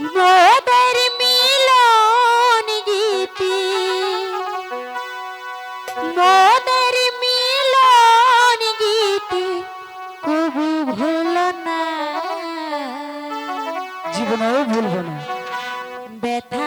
মোদের মিলন গীতি। মোদের মিলন গীতি কবু ভুল না। জীবনেও ভুলব না।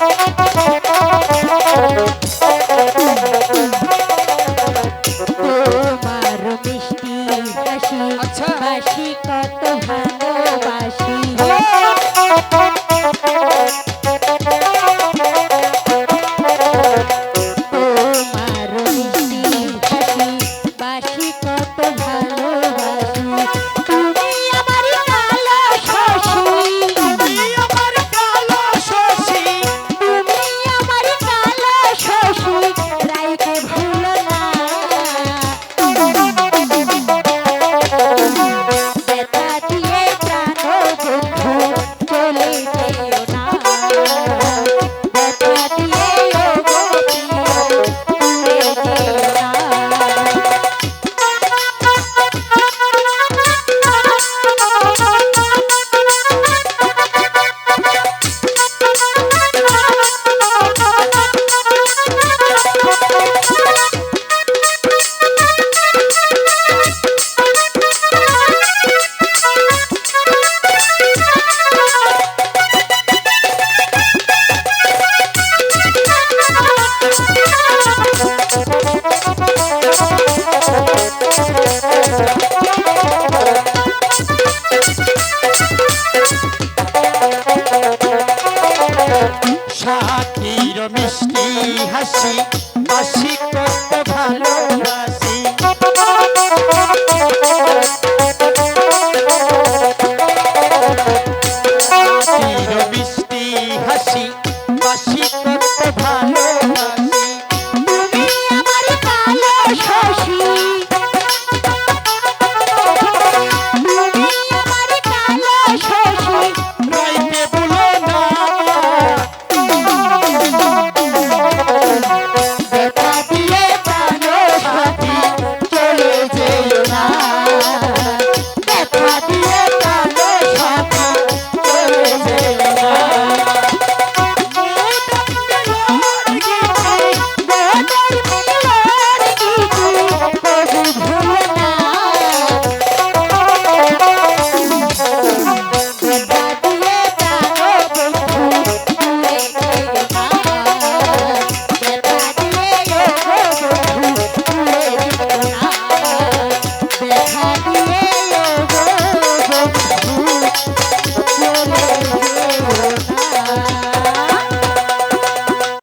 Thank you.